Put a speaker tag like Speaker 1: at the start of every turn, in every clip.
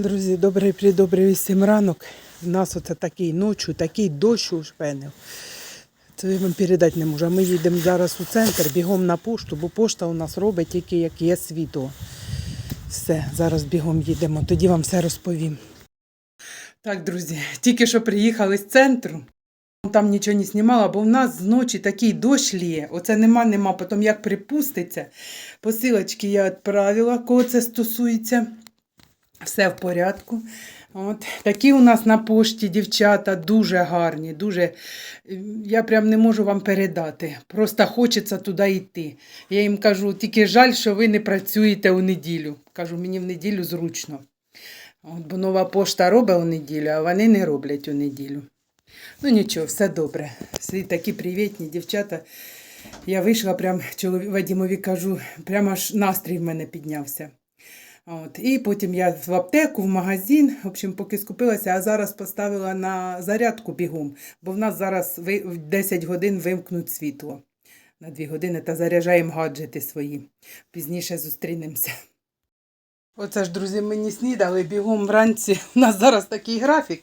Speaker 1: Друзі, добрий придобрий всім ранок. У нас оце такий ночі, такий дощ ушпенив. Це я вам передати не можу. Ми їдемо зараз у центр, бігом на пошту, бо пошта у нас робить тільки як є світло. Все, зараз бігом їдемо, тоді вам все розповім. Так, друзі, тільки що приїхали з центру. Там нічого не знімала, бо в нас зночі такий дощ ліє. Оце нема, нема. Потім як припуститься. Посилочки я відправила, кого це стосується. Все в порядку. От. Такі у нас на пошті дівчата дуже гарні, дуже. Я прям не можу вам передати. Просто хочеться туди йти. Я їм кажу, тільки жаль, що ви не працюєте у неділю. Кажу, мені в неділю зручно. От, бо нова пошта робить у неділю, а вони не роблять у неділю. Ну нічого, все добре. Всі такі привітні дівчата. Я вийшла, прям чоловік Вадимові кажу, прямо аж настрій в мене піднявся. От. І потім я в аптеку, в магазин, в общем, поки скупилася, а зараз поставила на зарядку бігом, бо в нас зараз в 10 годин вимкнуть світло на 2 години та заряджаємо гаджети свої. Пізніше зустрінемося. Оце ж, друзі, мені снідали бігом вранці. У нас зараз такий графік.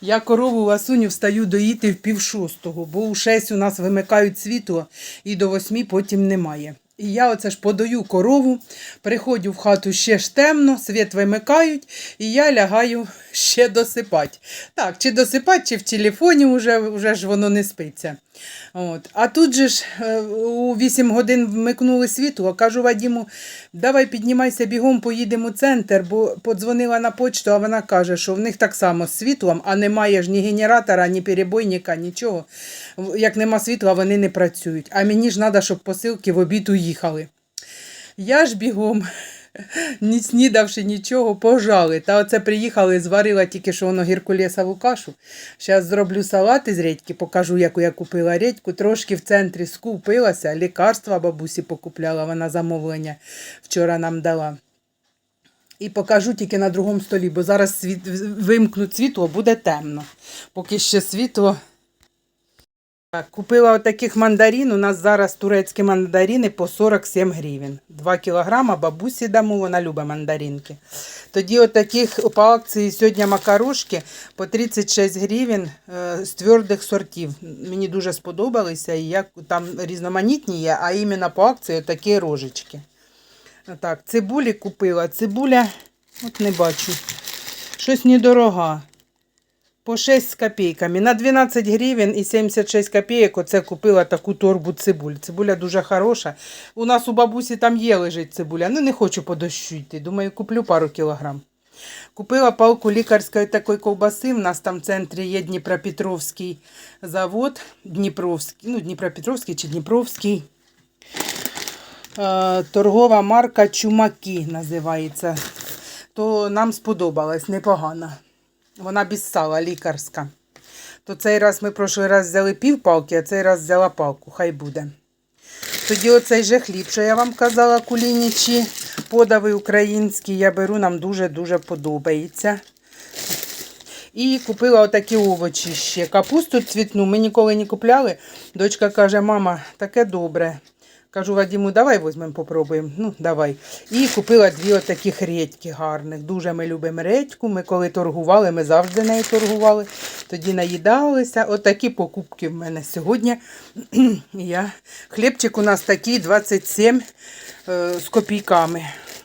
Speaker 1: Я корову ласуню встаю доїти в пів шостого, бо у 6 у нас вимикають світло і до 8 потім немає. І я оце ж подаю корову, приходжу в хату ще ж темно, світ вимикають, і я лягаю ще досипати. Так, чи досипати, чи в телефоні вже, вже ж воно не спиться. От. А тут же ж е, у 8 годин вмикнули світло, кажу Вадіму, давай піднімайся бігом, поїдемо у центр, бо подзвонила на почту, а вона каже, що в них так само з світлом, а немає ж ні генератора, ні перебойника, нічого. Як нема світла, вони не працюють. А мені ж треба, щоб посилки в обід уїхали. Я ж бігом, не снідавши нічого, пожали. Та оце приїхали, зварила тільки що воно гіркулесову кашу. Зараз зроблю салат із редьки, покажу, яку я купила редьку. Трошки в центрі скупилася, лікарства бабусі покупляла, вона замовлення вчора нам дала. І покажу тільки на другому столі, бо зараз світ, вимкнуть світло, буде темно. Поки ще світло. Купила отаких мандарин. У нас зараз турецькі мандарини по 47 гривень. 2 кілограма бабусі дамо, вона любить мандаринки. Тоді отаких по акції сьогодні макарошки по 36 гривень е, з твердих сортів. Мені дуже сподобалися. І як там різноманітні є, а іменно по акції такі рожечки. Так, цибулі купила. Цибуля, от не бачу. Щось недорога. По 6 з копійками. На 12 гривень і 76 копійок оце купила таку торбу цибуль. Цибуля дуже хороша. У нас у бабусі там є лежить цибуля. Ну не хочу по дощу йти. Думаю, куплю пару кілограм. Купила палку лікарської такої ковбаси. У нас там в центрі є Дніпропетровський завод. Дніпровський, ну, Дніпропетровський чи Дніпровський. Е, торгова марка Чумаки називається. То нам сподобалась непогано. Вона без сала, лікарська. То цей раз ми прошлий раз взяли пів палки, а цей раз взяла палку, хай буде. Тоді оцей же хліб, що я вам казала, кулінічі, подави українські, я беру, нам дуже-дуже подобається. І купила отакі овочі ще. Капусту цвітну ми ніколи не купляли. Дочка каже, мама, таке добре. Кажу Вадиму, давай візьмемо, попробуємо. Ну, давай. І купила дві отаких редьки гарних. Дуже ми любимо редьку. Ми коли торгували, ми завжди нею торгували. Тоді наїдалися. Отакі покупки в мене сьогодні. Я... Хлібчик у нас такий 27 е, з копійками.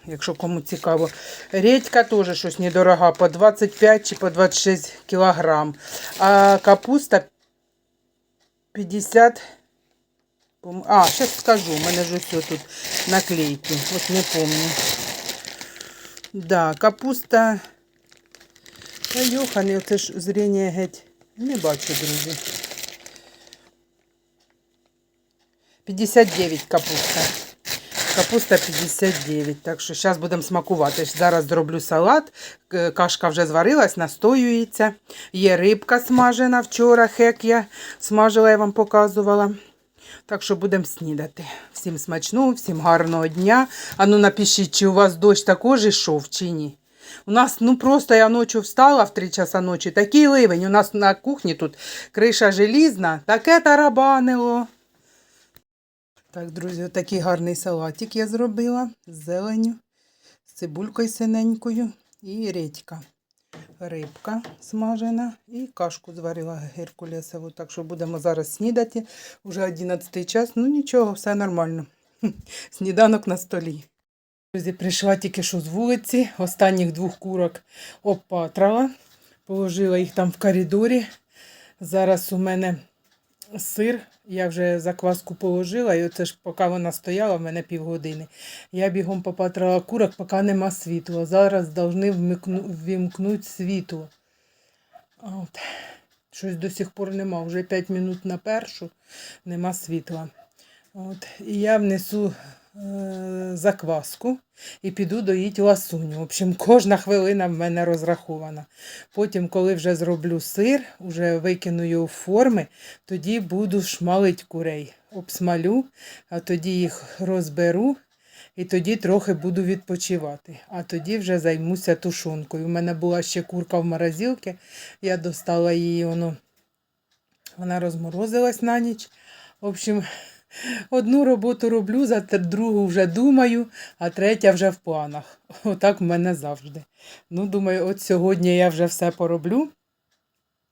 Speaker 1: Якщо кому цікаво. Редька теж щось недорога, по 25 чи по 26 кілограм. А капуста 50 Пом- А, зараз скажу, у мене ж ось тут наклейки. От не помню. Да, капуста. Та йоханий, оце ж зріння геть. Не бачу, друзі. 59 капуста. Капуста 59. Так що зараз будемо смакувати. Зараз зроблю салат. Кашка вже зварилась, настоюється. Є рибка смажена вчора, хек я смажила, я вам показувала. Так що будемо снідати. Всім смачного, всім гарного дня. А ну напишіть, чи у вас дощ також ішов, чи ні. У нас, ну просто я ночі встала в 3 часа ночі, такий ливень. У нас на кухні тут криша желізна, таке тарабанило. Так, друзі, такий гарний салатик я зробила з зеленю, з цибулькою синенькою. і редька. Рибка смажена і кашку зварила геркулесову. Так що будемо зараз снідати. Уже 11 час. Ну нічого, все нормально. Сніданок на столі. Друзі, прийшла тільки що з вулиці. Останніх двох курок опатрала. Положила їх там в коридорі. Зараз у мене сир. Я вже закваску положила, і оце ж поки вона стояла, в мене півгодини. Я бігом попатрала курок, поки нема світла. Зараз повинні ввімкнути світло. От. Щось до сих пор нема. Вже 5 минут на першу нема світла. От. І я внесу закваску і піду доїть ласуню. В общем, кожна хвилина в мене розрахована. Потім, коли вже зроблю сир, вже викину його в форми, тоді буду шмалить курей. Обсмалю, а тоді їх розберу. І тоді трохи буду відпочивати. А тоді вже займуся тушонкою. У мене була ще курка в морозилці, я достала її, воно, вона розморозилась на ніч. В общем, одну роботу роблю, за другу вже думаю, а третя вже в планах. Отак в мене завжди. Ну, думаю, от сьогодні я вже все пороблю.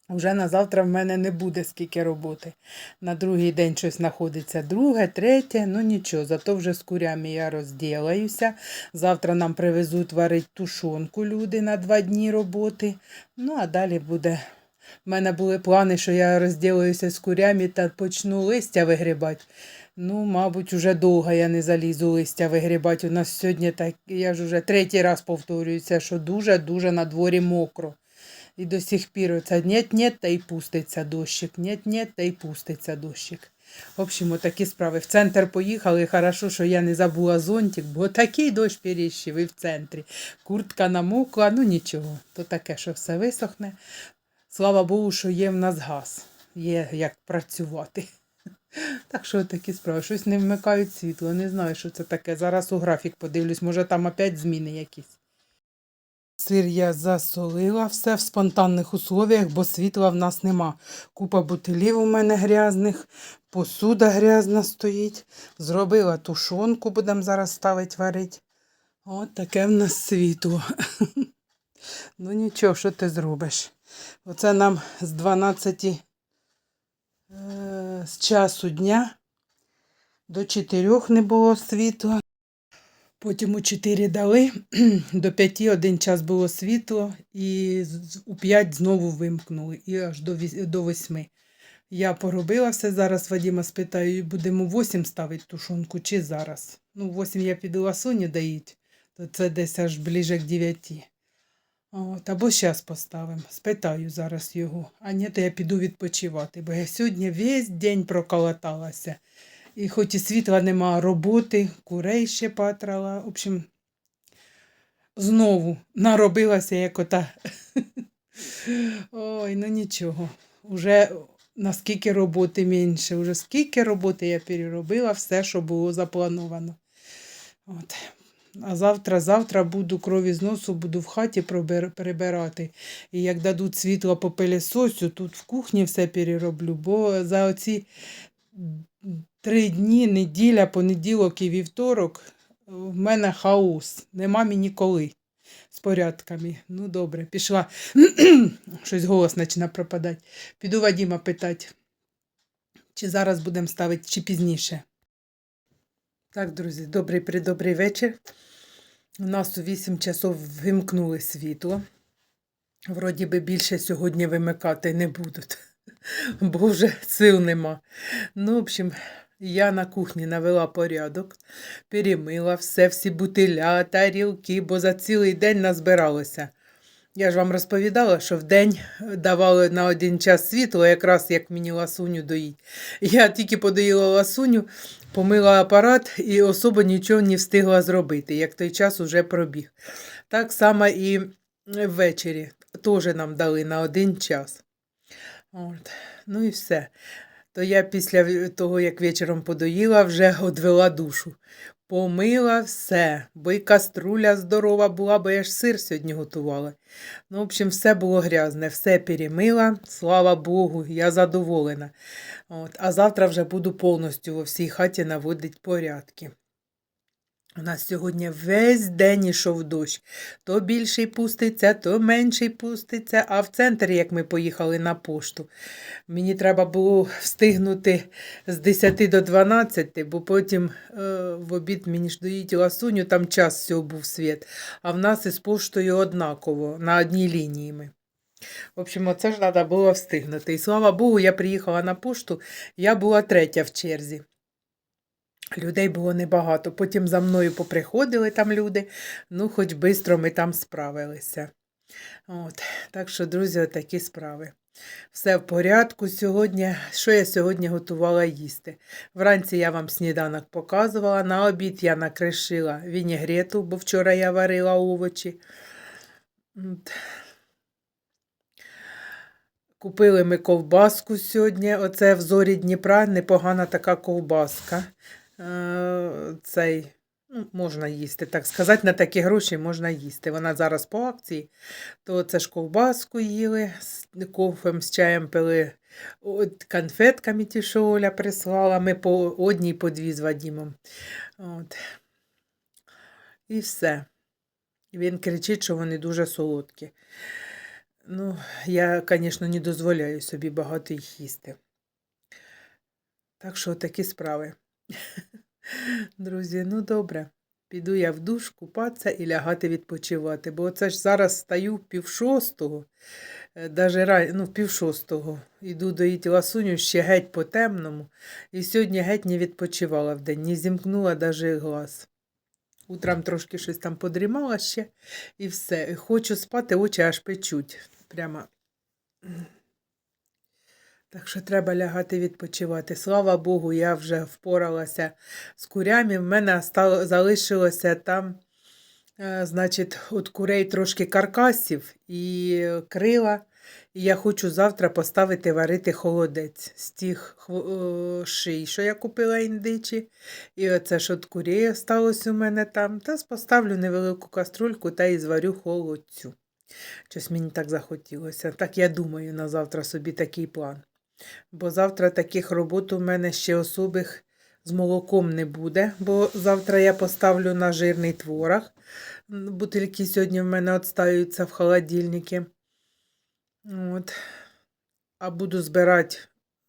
Speaker 1: Вже на завтра в мене не буде скільки роботи. На другий день щось знаходиться друге, третє, ну нічого, зато вже з курями я розділаюся. Завтра нам привезуть варить тушонку люди на два дні роботи. Ну, а далі буде. У мене були плани, що я розділаюся з курями та почну листя вигрібати. Ну, мабуть, уже довго я не залізу листя вигрібати. У нас сьогодні так, я ж уже третій раз повторююся, що дуже-дуже на дворі мокро. І до сих пір оце нет-нет, та й пуститься дощик, нет-нет, та й пуститься дощик. В общем, отакі справи. В центр поїхали. Хорошо, що я не забула зонтик, бо такий дощ періщив і в центрі. Куртка намокла, ну нічого. То таке, що все висохне. Слава Богу, що є в нас газ. Є як працювати. Так що такі справи. Щось не вмикають світло. Не знаю, що це таке. Зараз у графік подивлюсь, може там опять зміни якісь. Сир я засолила все в спонтанних условіях, бо світла в нас нема. Купа бутилів у мене грязних, посуда грязна стоїть. Зробила тушонку, будемо зараз ставити варити. От таке в нас світло. Ну нічого, що ти зробиш? Оце нам з 12 е, з часу дня до 4 не було світла. Потім у 4 дали, до 5 один час було світло, і у 5 знову вимкнули, і аж до, віс- до 8. Я поробила все, зараз Вадима спитаю, будемо 8 ставити тушонку чи зараз. Ну, 8 я піду ласуні доїть, то це десь аж ближе к 9. От, або зараз поставимо. Спитаю зараз його. А ні, то я піду відпочивати, бо я сьогодні весь день проколоталася. І хоч і світла нема роботи, курей ще патрала. В общем, знову наробилася як ота. Ой, ну нічого. Уже наскільки роботи менше, уже скільки роботи я переробила, все, що було заплановано. От. А завтра, завтра буду крові з носу, буду в хаті прибирати. І як дадуть світло по пилісосю, тут в кухні все перероблю, бо за оці три дні, неділя, понеділок і вівторок, в мене хаос. Нема мені коли з порядками. Ну, добре, пішла. Щось голос почне пропадати. Піду Вадіма питати, чи зараз будемо ставити, чи пізніше. Так, друзі, добрий придобрий вечір. У нас у 8 часов вимкнули світло. Вроді би більше сьогодні вимикати не будуть, бо вже сил нема. Ну, в общем, я на кухні навела порядок, перемила все, всі бутиля, тарілки, бо за цілий день назбиралося. Я ж вам розповідала, що в день давали на один час світло, якраз як мені ласуню доїть. Я тільки подоїла ласуню, помила апарат і особа нічого не встигла зробити, як той час уже пробіг. Так само і ввечері теж нам дали на один час. От. Ну і все. То я після того, як вечором подоїла, вже одвела душу. Помила все, бо й каструля здорова була, бо я ж сир сьогодні готувала. Ну, в общем, все було грязне, все перемила, слава Богу, я задоволена. От. А завтра вже буду повністю во всій хаті наводити порядки. У нас сьогодні весь день ішов дощ. То більший пуститься, то менший пуститься. А в центр, як ми поїхали на пошту, мені треба було встигнути з 10 до 12, бо потім е, в обід мені ж доїть ласуню, там час всього був світ. А в нас із поштою однаково, на одній лінії ми. В общем, оце ж треба було встигнути. І слава Богу, я приїхала на пошту, я була третя в черзі. Людей було небагато. Потім за мною поприходили там люди, ну, хоч швидко ми там справилися. От. Так що, друзі, такі справи. Все в порядку сьогодні. Що я сьогодні готувала їсти? Вранці я вам сніданок показувала, на обід я накришила вінігрету, бо вчора я варила овочі. От. Купили ми ковбаску сьогодні. Оце в зорі Дніпра непогана така ковбаска. Е, Цей ну, можна їсти, так сказати, на такі гроші можна їсти. Вона зараз по акції, то це ж ковбаску їли, з кофем, з чаєм пили, от, конфетками ті, що Оля прислала. Ми по одній, по дві з Вадімом. От. І все. Він кричить, що вони дуже солодкі. Ну, я, звісно, не дозволяю собі багато їх їсти. Так що такі справи. Друзі, ну добре. Піду я в душ купатися і лягати відпочивати. Бо це ж зараз стаю пів шостого, е, даже ра- ну, пів шостого. Іду доїти ласуню ще геть по темному. І сьогодні геть не відпочивала вдень, не зімкнула даже глаз. Утром трошки щось там подрімала ще і все. Хочу спати, очі аж печуть. Прямо. Так що треба лягати відпочивати. Слава Богу, я вже впоралася з курями. В мене стало, залишилося там, е, значить, от курей трошки каркасів і крила. І я хочу завтра поставити варити холодець з тих е, ший, що я купила індичі. І оце ж от курей сталося у мене там. Та поставлю невелику каструльку та і зварю холодцю. Щось мені так захотілося. Так я думаю на завтра собі такий план. Бо завтра таких робот у мене ще особих з молоком не буде, бо завтра я поставлю на жирний творог. Бутильки сьогодні в мене відстаються в холодильнику. От. А буду збирати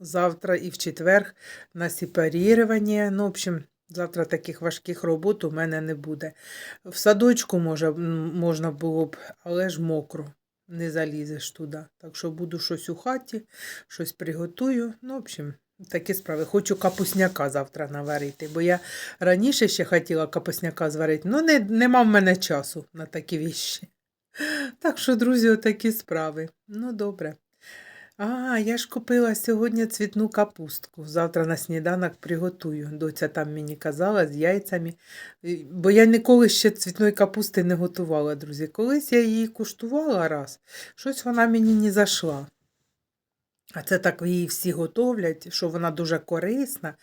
Speaker 1: завтра і в четвер на сепарірування. Ну, в общем, завтра таких важких робот у мене не буде. В садочку може, можна було б, але ж мокро. Не залізеш туди. Так що буду щось у хаті, щось приготую. Ну, в общем, такі справи. Хочу капусняка завтра наварити, бо я раніше ще хотіла капусняка зварити, але не, нема в мене часу на такі віщі. Так що, друзі, отакі справи. Ну, добре. А, я ж купила сьогодні цвітну капустку. Завтра на сніданок приготую. Доця там мені казала з яйцями. Бо я ніколи ще цвітної капусти не готувала, друзі. Колись я її куштувала раз, щось вона мені не зайшла. А це так її всі готовлять, що вона дуже корисна.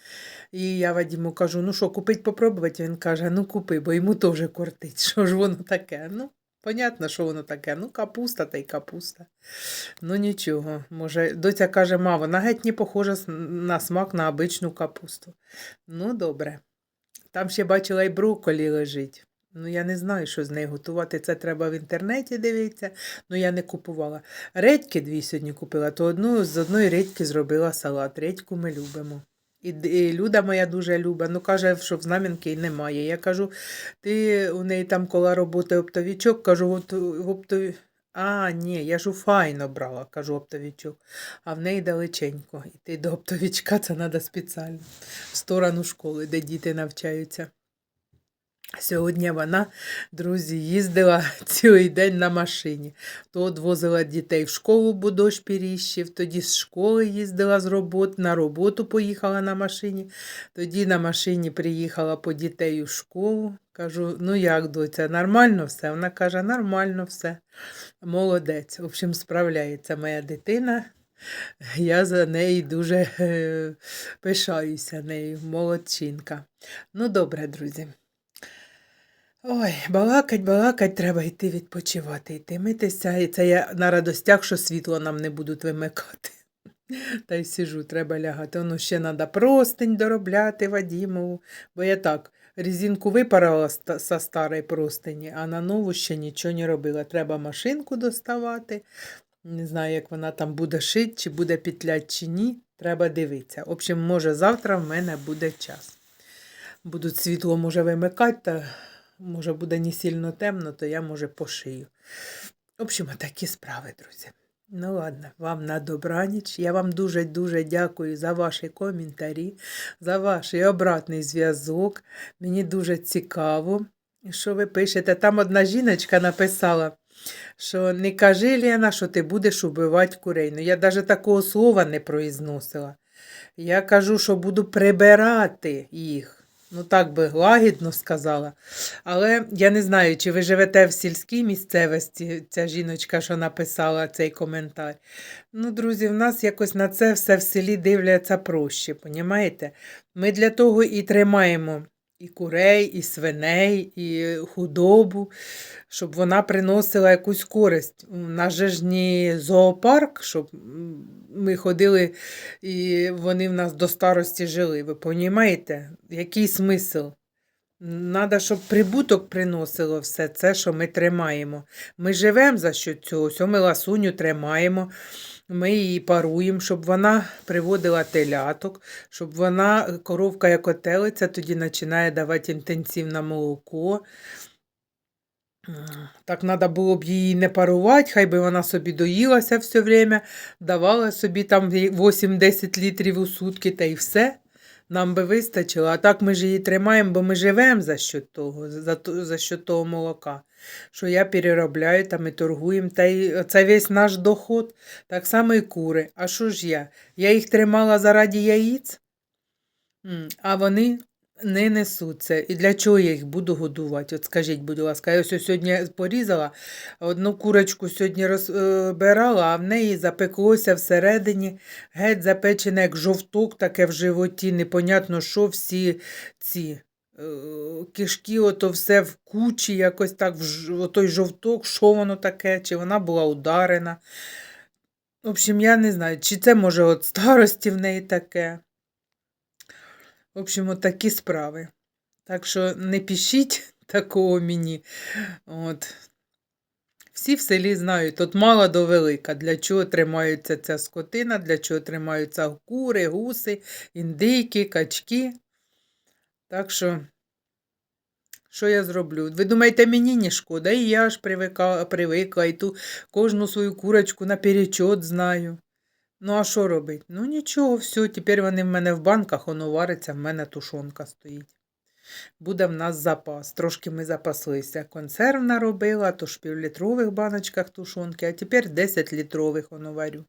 Speaker 1: І я Вадіму кажу, ну що, купить попробувати? Він каже, ну купи, бо йому теж кортить. Що ж воно таке? Ну, понятно, що воно таке. Ну, капуста та й капуста. Ну нічого. Може, доця каже, ма, вона геть не похожа на смак на обичну капусту. Ну, добре. Там ще бачила і брокколі лежить. Ну, я не знаю, що з нею готувати. Це треба в інтернеті дивитися. Ну, я не купувала. Редьки дві сьогодні купила, то одну з одної редьки зробила салат. Редьку ми любимо. І, Люда моя дуже люба, Ну, каже, що в знам'янки немає. Я кажу, ти у неї там коло роботи оптовічок, кажу, от оптові. А, ні, я ж у файно брала, кажу оптовічок. А в неї далеченько. Іти до оптовічка це треба спеціально. В сторону школи, де діти навчаються. Сьогодні вона, друзі, їздила цілий день на машині. То відвозила дітей в школу, бо дощ періщив, тоді з школи їздила з роботи, на роботу поїхала на машині, тоді на машині приїхала по дітей у школу. Кажу, ну як, доця, нормально все? Вона каже, нормально все. Молодець. В общем, справляється моя дитина. Я за неї дуже е, пишаюся нею, молодчинка. Ну, добре, друзі. Ой, балакать, балакать, треба йти відпочивати, йти митися. І це я на радостях, що світло нам не будуть вимикати. Та й сижу, треба лягати. Воно ще треба простень доробляти Вадімову. Бо я так резинку випарала со старої простині, а на нову ще нічого не робила. Треба машинку доставати. Не знаю, як вона там буде шити, чи буде петлять, чи ні. Треба дивитися. В общем, може, завтра в мене буде час. Будуть світло, може, вимикати, та може буде не сильно темно, то я, може, пошию. В общем, такі справи, друзі. Ну ладно, вам на добраніч. Я вам дуже-дуже дякую за ваші коментарі, за ваш обратний зв'язок. Мені дуже цікаво, що ви пишете. Там одна жіночка написала, що не кажи, Лена, що ти будеш убивати курей. Ну, я навіть такого слова не произносила. Я кажу, що буду прибирати їх. Ну, так би лагідно сказала. Але я не знаю, чи ви живете в сільській місцевості, ця жіночка, що написала цей коментар. Ну, друзі, в нас якось на це все в селі дивляться проще, понімаєте? Ми для того і тримаємо і курей, і свиней, і худобу, щоб вона приносила якусь користь. У нас же ж не зоопарк, щоб ми ходили і вони в нас до старості жили. Ви понімаєте? Який смисл? Надо, щоб прибуток приносило все це, що ми тримаємо. Ми живемо за що цього. Ось ми ласуню тримаємо, ми її паруємо, щоб вона приводила теляток, щоб вона, коровка як отелиця, тоді починає давати інтенсивне молоко. Так треба було б її не парувати, хай би вона собі доїлася все время, давала собі там 8-10 літрів у сутки та й все. Нам би вистачило, а так ми ж її тримаємо, бо ми живемо за що того, за, за счет того молока, що я переробляю та ми торгуємо. Та й це весь наш доход. Так само і кури. А що ж я? Я їх тримала заради яїць, а вони не несуться. І для чого я їх буду годувати? От скажіть, будь ласка, я ось сьогодні порізала, одну курочку сьогодні розбирала, а в неї запеклося всередині геть запечене, як жовток, таке в животі, непонятно, що всі ці е, кишки, ото все в кучі, якось так, ж- жовток, що воно таке, чи вона була ударена. В общем, я не знаю, чи це може от старості в неї таке. В общем, от такі справи. Так що не пишіть такого мені. От. Всі в селі знають, тут мало до велика, для чого тримаються ця скотина, для чого тримаються кури, гуси, індики, качки. Так що, що я зроблю? Ви думаєте, мені не шкода? І я ж привика, привикла, і ту кожну свою курочку наперечот знаю. Ну, а що робить? Ну нічого, все, тепер вони в мене в банках, воно вариться, в мене тушонка стоїть. Буде в нас запас. Трошки ми запаслися. Консерв наробила, то в півлітрових баночках тушонки, а тепер 10 літрових воно варю.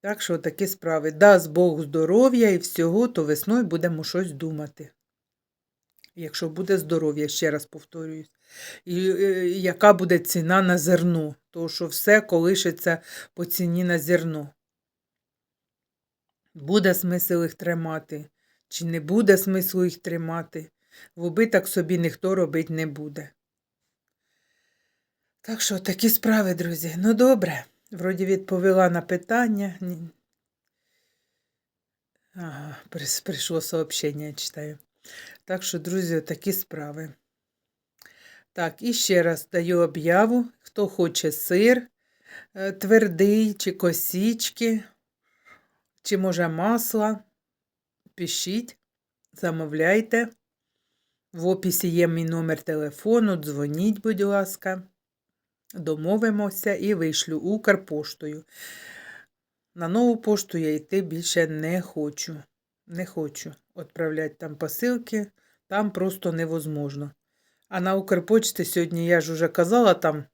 Speaker 1: Так що такі справи. Дасть Бог здоров'я і всього, то весною будемо щось думати. Якщо буде здоров'я, ще раз повторююсь. І е, яка буде ціна на зерно? Тому що все колишиться по ціні на зерно. Буде смисл їх тримати, чи не буде смислу їх тримати. В убиток собі ніхто робити не буде. Так що такі справи, друзі. Ну добре. Вроді відповіла на питання. Ага, прийшло сообщення, я читаю. Так що, друзі, такі справи. Так, і ще раз даю об'яву, хто хоче сир е, твердий, чи косічки, чи може масла. Пишіть, замовляйте. В описі є мій номер телефону, дзвоніть, будь ласка. Домовимося і вишлю Укрпоштою. На нову пошту я йти більше не хочу. Не хочу відправляти там посилки, там просто невозможно. А на Укрпочті сьогодні я ж уже казала там,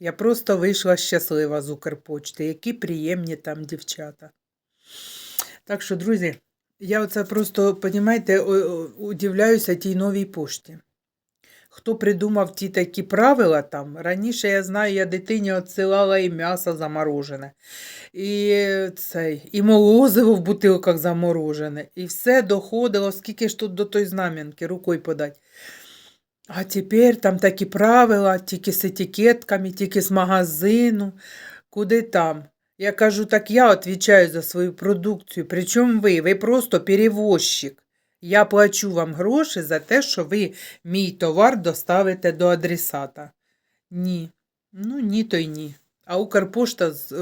Speaker 1: я просто вийшла щаслива з Укрпочти. Які приємні там дівчата. Так що, друзі, я оце просто, понімаєте, удивляюся тій новій пошті. Хто придумав ті такі правила там? Раніше я знаю, я дитині відсилала і м'ясо заморожене, і цей, і молозиво в бутилках заморожене, і все доходило, скільки ж тут до той знам'янки рукою подать. А тепер там такі правила, тільки з етикетками, тільки з магазину, куди там. Я кажу, так я відповідаю за свою продукцію. Причому ви? Ви просто перевозчик. Я плачу вам гроші за те, що ви мій товар доставите до адресата. Ні. Ну, ні, то й ні. А Укрпошта з,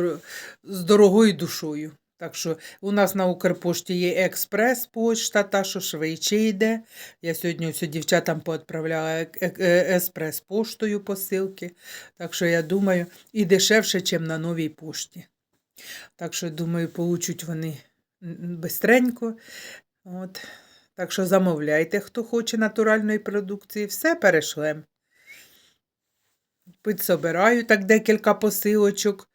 Speaker 1: з дорогою душою. Так що у нас на Укрпошті є експрес-почта, та що швидше йде. Я сьогодні все дівчатам поотправляла е, еспрес-поштою посилки. Так що я думаю, і дешевше, ніж на новій пошті. Так що, думаю, получуть вони бистренько. От. Так що замовляйте, хто хоче натуральної продукції, все перешлем. Підсобираю так декілька посилочок,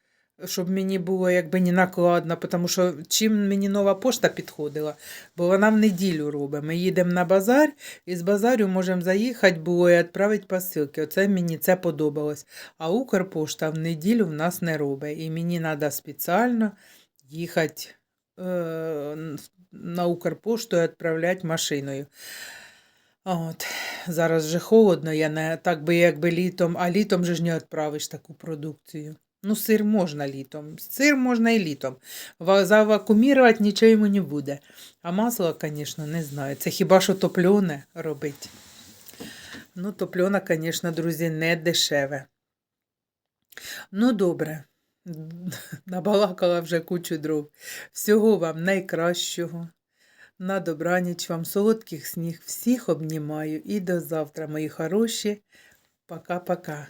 Speaker 1: щоб мені було якби не накладно, тому що чим мені нова пошта підходила, бо вона в неділю робить. Ми їдемо на базар і з базарю можемо заїхати було і відправити посилки. Оце мені це подобалось. А Укрпошта в неділю в нас не робить. І мені треба спеціально їхати е, на Укрпошту і відправляти машиною. От. Зараз вже холодно, я не так би якби літом, а літом же ж не відправиш таку продукцію. Ну, сир можна літом. Сир можна і літом. Ва- Завакумірувати нічого йому не буде. А масло, звісно, не знаю. Це хіба що топльоне робить. Ну, топльона, звісно, друзі, не дешеве. Ну, добре. Набалакала вже кучу дров. Всього вам найкращого. На добраніч вам солодких сніг. Всіх обнімаю і до завтра, мої хороші. Пока-пока.